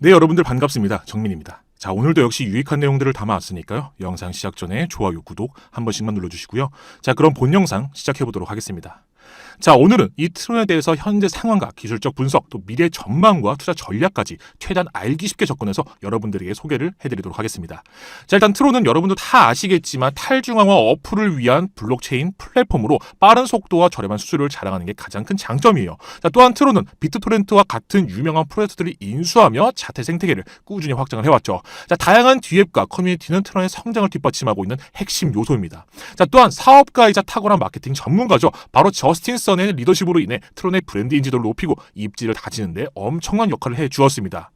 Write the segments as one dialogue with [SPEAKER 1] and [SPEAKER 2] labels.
[SPEAKER 1] 네, 여러분들 반갑습니다. 정민입니다. 자, 오늘도 역시 유익한 내용들을 담아왔으니까요. 영상 시작 전에 좋아요, 구독 한 번씩만 눌러주시고요. 자, 그럼 본 영상 시작해보도록 하겠습니다. 자, 오늘은 이 트론에 대해서 현재 상황과 기술적 분석, 또 미래 전망과 투자 전략까지 최대한 알기 쉽게 접근해서 여러분들에게 소개를 해드리도록 하겠습니다. 자, 일단 트론은 여러분도 다 아시겠지만 탈중앙화 어플을 위한 블록체인 플랫폼으로 빠른 속도와 저렴한 수수료를 자랑하는 게 가장 큰 장점이에요. 자, 또한 트론은 비트토렌트와 같은 유명한 프로젝트들을 인수하며 자체 생태계를 꾸준히 확장을 해왔죠. 자, 다양한 뒤앱과 커뮤니티는 트론의 성장을 뒷받침하고 있는 핵심 요소입니다. 자, 또한 사업가이자 탁월한 마케팅 전문가죠. 바로 저스 틴 선의 리더십으로 인해 트론의 브랜드 인지도를 높이고 입지를 다지는데 엄청난 역할을 해 주었습니다.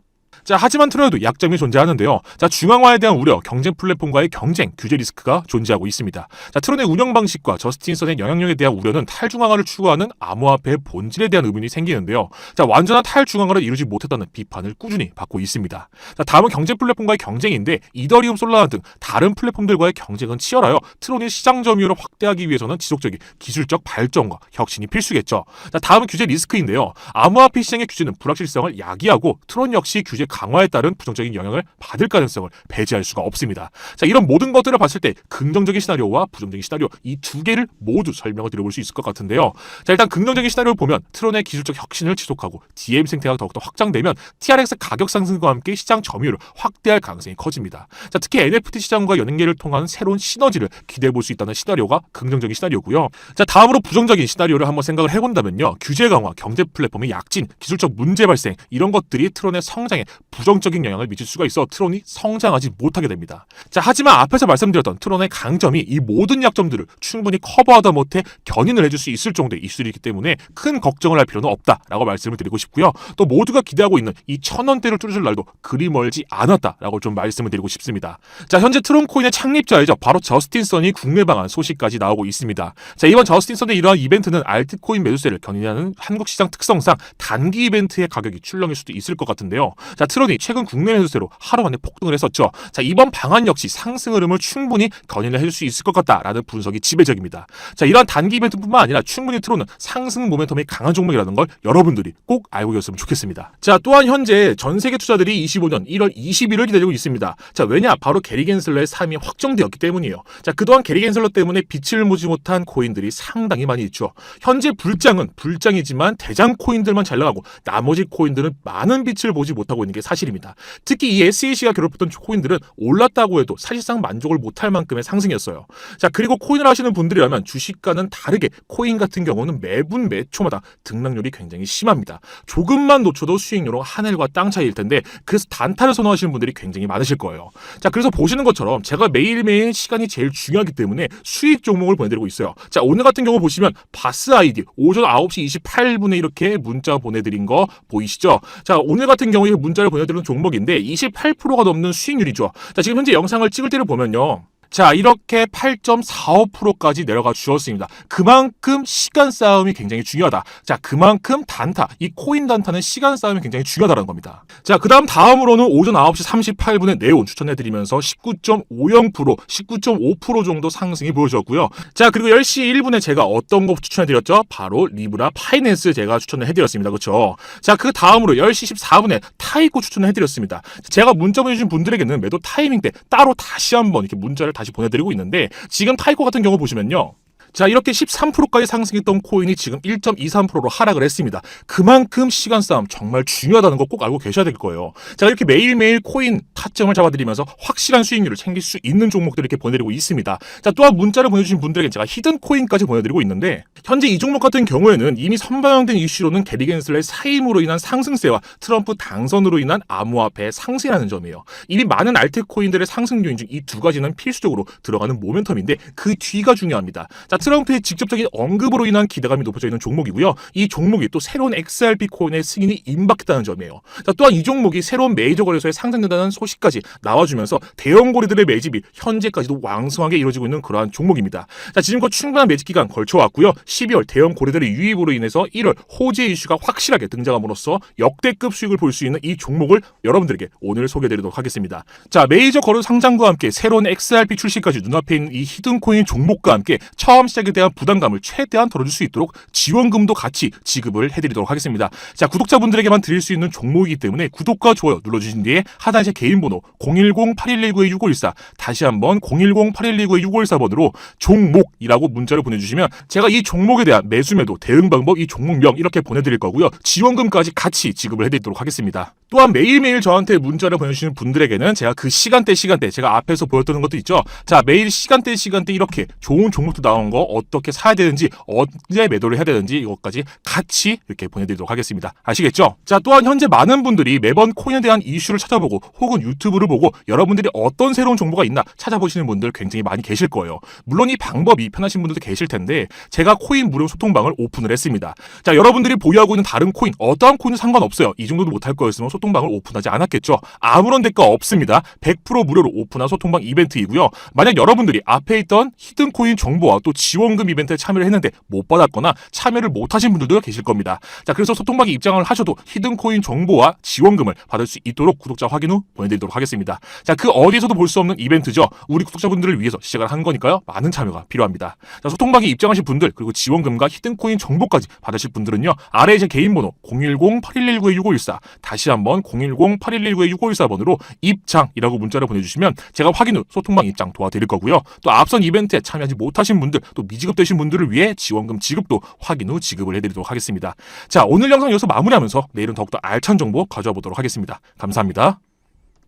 [SPEAKER 1] 자, 하지만 트론에도 약점이 존재하는데요. 자, 중앙화에 대한 우려, 경쟁 플랫폼과의 경쟁, 규제 리스크가 존재하고 있습니다. 자, 트론의 운영 방식과 저스틴 선의 영향력에 대한 우려는 탈중앙화를 추구하는 암호화폐의 본질에 대한 의문이 생기는데요. 자, 완전한 탈중앙화를 이루지 못했다는 비판을 꾸준히 받고 있습니다. 자, 다음은 경쟁 플랫폼과의 경쟁인데 이더리움 솔라나 등 다른 플랫폼들과의 경쟁은 치열하여 트론의 시장 점유율을 확대하기 위해서는 지속적인 기술적 발전과 혁신이 필수겠죠. 자, 다음은 규제 리스크인데요. 암호화폐 시장의 규제는 불확실성을 야기하고 트론 역시 규제 강화에 따른 부정적인 영향을 받을 가능성을 배제할 수가 없습니다. 자, 이런 모든 것들을 봤을 때 긍정적인 시나리오와 부정적인 시나리오 이 두 개를 모두 설명을 드려볼 수 있을 것 같은데요. 자, 일단 긍정적인 시나리오를 보면 트론의 기술적 혁신을 지속하고 DM 생태가 더욱더 확장되면 TRX 가격 상승과 함께 시장 점유율을 확대할 가능성이 커집니다. 자, 특히 NFT 시장과 연계를 통한 새로운 시너지를 기대해 볼 수 있다는 시나리오가 긍정적인 시나리오고요. 자, 다음으로 부정적인 시나리오를 한번 생각을 해본다면요. 규제 강화, 경제 플랫폼의 약진, 기술적 문제 발생 이런 것들이 트론의 성장에 부정적인 영향을 미칠 수가 있어 트론이 성장하지 못하게 됩니다. 자, 하지만 앞에서 말씀드렸던 트론의 강점이 이 모든 약점들을 충분히 커버하다 못해 견인을 해줄 수 있을 정도의 이슈이기 때문에 큰 걱정을 할 필요는 없다라고 말씀을 드리고 싶고요. 또 모두가 기대하고 있는 이 천 원대를 뚫어줄 날도 그리 멀지 않았다라고 좀 말씀을 드리고 싶습니다. 자, 현재 트론 코인의 창립자이죠. 바로 저스틴 선이 국내 방한 소식까지 나오고 있습니다. 자, 이번 저스틴 선의 이러한 이벤트는 알트코인 매수세를 견인하는 한국 시장 특성상 단기 이벤트의 가격이 출렁일 수도 있을 것 같은데요. 자, 트론 이 최근 국내 매수세로 하루 만에 폭등을 했었죠. 자, 이번 방안 역시 상승 흐름을 충분히 견인을 해줄 수 있을 것 같다라는 분석이 지배적입니다. 자, 이러한 단기 이벤트뿐만 아니라 충분히 트론은 상승 모멘텀이 강한 종목이라는 걸 여러분들이 꼭 알고 계셨으면 좋겠습니다. 자, 또한 현재 전 세계 투자들이 25년 1월 20일을 기다리고 있습니다. 자, 왜냐? 바로 게리 겐슬러의 삶이 확정되었기 때문이에요. 자, 그동안 게리 겐슬러 때문에 빛을 보지 못한 코인들이 상당히 많이 있죠. 현재 불장은 불장이지만 대장 코인들만 잘 나가고 나머지 코인들은 많은 빛을 보지 못하고 있는 게 사실 입니다. 특히 이 SEC가 괴롭혔던 코인들은 올랐다고 해도 사실상 만족을 못할 만큼의 상승이었어요. 자, 그리고 코인을 하시는 분들이라면 주식과는 다르게 코인 같은 경우는 매분 매초마다 등락률이 굉장히 심합니다. 조금만 놓쳐도 수익률은 하늘과 땅 차이일 텐데 그래서 단타를 선호하시는 분들이 굉장히 많으실 거예요. 자, 그래서 보시는 것처럼 제가 매일매일 시간이 제일 중요하기 때문에 수익 종목을 보내드리고 있어요. 자, 오늘 같은 경우 보시면 바스 아이디 오전 9시 28분에 이렇게 문자 보내드린 거 보이시죠? 자, 오늘 같은 경우에 문자를 보내드리는 종목인데 28%가 넘는 수익률이죠. 자, 지금 현재 영상을 찍을 때를 보면요. 자, 이렇게 8.45%까지 내려가 주었습니다. 그만큼 시간 싸움이 굉장히 중요하다. 자, 그만큼 단타, 이 코인 단타는 시간 싸움이 굉장히 중요하다는 겁니다. 자, 그 다음 다음으로는 오전 9시 38분에 네온 추천해드리면서 19.50%, 19.5% 정도 상승이 보여줬고요. 자, 그리고 10시 1분에 제가 어떤 거 추천해드렸죠? 바로 리브라 파이낸스 제가 추천을 해드렸습니다. 그렇죠? 자, 그 다음으로 10시 14분에 타이코 추천을 해드렸습니다. 제가 문자 보내주신 분들에게는 매도 타이밍 때 따로 다시 한번 이렇게 문자를 다시 보내드리고 있는데 지금 타이코 같은 경우 보시면요. 자, 이렇게 13%까지 상승했던 코인이 지금 1.23%로 하락을 했습니다. 그만큼 시간 싸움 정말 중요하다는 거 꼭 알고 계셔야 될 거예요. 자, 이렇게 매일매일 코인 타점을 잡아드리면서 확실한 수익률을 챙길 수 있는 종목들을 이렇게 보내드리고 있습니다. 자, 또한 문자를 보내주신 분들에게 제가 히든 코인까지 보내드리고 있는데 현재 이 종목 같은 경우에는 이미 선반영된 이슈로는 게리 겐슬의 사임으로 인한 상승세와 트럼프 당선으로 인한 암호화폐 상승이라는 점이에요. 이미 많은 알트코인들의 상승 요인 중 이 두 가지는 필수적으로 들어가는 모멘텀인데 그 뒤가 중요합니다. 자, 트럼프의 직접적인 언급으로 인한 기대감이 높아져 있는 종목이고요. 이 종목이 또 새로운 XRP 코인의 승인이 임박했다는 점이에요. 자, 또한 이 종목이 새로운 메이저 거래소에 상장된다는 소식까지 나와주면서 대형 고리들의 매집이 현재까지도 왕성하게 이루어지고 있는 그러한 종목입니다. 자, 지금껏 충분한 매집 기간 걸쳐왔고요. 12월 대형 고리들의 유입으로 인해서 1월 호재 이슈가 확실하게 등장함으로써 역대급 수익을 볼 수 있는 이 종목을 여러분들에게 오늘 소개해드리도록 하겠습니다. 자, 메이저 거래소 상장과 함께 새로운 XRP 출시까지 눈앞에 있는 이 히든 코인 종목과 함께 처음 시작에 대한 부담감을 최대한 덜어줄 수 있도록 지원금도 같이 지급을 해드리도록 하겠습니다. 자, 구독자분들에게만 드릴 수 있는 종목이기 때문에 구독과 좋아요 눌러주신 뒤에 하단에 제 개인 번호 010-8119-6514 다시 한번 010-8119-6514번으로 종목이라고 문자를 보내주시면 제가 이 종목에 대한 매수 매도 대응 방법 이 종목명 이렇게 보내드릴 거고요. 지원금까지 같이 지급을 해드리도록 하겠습니다. 또한 매일매일 저한테 문자를 보내주시는 분들에게는 제가 그 시간대 시간대 제가 앞에서 보였던 것도 있죠. 자 매일 시간대 시간대 이렇게 좋은 종목도 나온 거 어떻게 사야 되는지 언제 매도를 해야 되는지 이것까지 같이 이렇게 보내드리도록 하겠습니다. 아시겠죠? 자 또한 현재 많은 분들이 매번 코인에 대한 이슈를 찾아보고 혹은 유튜브를 보고 여러분들이 어떤 새로운 정보가 있나 찾아보시는 분들 굉장히 많이 계실 거예요. 물론 이 방법이 편하신 분들도 계실 텐데 제가 코인 무료 소통방을 오픈을 했습니다. 자 여러분들이 보유하고 있는 다른 코인 어떠한 코인은 상관없어요. 이 정도도 못할 거였으면 소통방을 오픈하지 않았겠죠. 아무런 대가 없습니다. 100% 무료로 오픈한 소통방 이벤트이고요. 만약 여러분들이 앞에 있던 히든 코인 정보와 또 지 원금 이벤트에 참여를 했는데 못 받았거나 참여를 못 하신 분들도 계실 겁니다. 자 그래서 소통방에 입장을 하셔도 히든 코인 정보와 지원금을 받을 수 있도록 구독자 확인 후 보내드리도록 하겠습니다. 자 그 어디에서도 볼 수 없는 이벤트죠. 우리 구독자분들을 위해서 시작을 한 거니까요. 많은 참여가 필요합니다. 자 소통방에 입장하실 분들 그리고 지원금과 히든 코인 정보까지 받으실 분들은요. 아래에 제 개인 번호 010-8119-6514 다시 한번 010-8119-6514번으로 입장이라고 문자를 보내주시면 제가 확인 후 소통방 입장 도와드릴 거고요. 또 앞선 이벤트에 참여하지 못하신 분들 또 미지급 되신 분들을 위해 지원금 지급도 확인 후 지급을 해드리도록 하겠습니다. 자 오늘 영상 여기서 마무리하면서 내일은 더욱더 알찬 정보 가져와 보도록 하겠습니다. 감사합니다.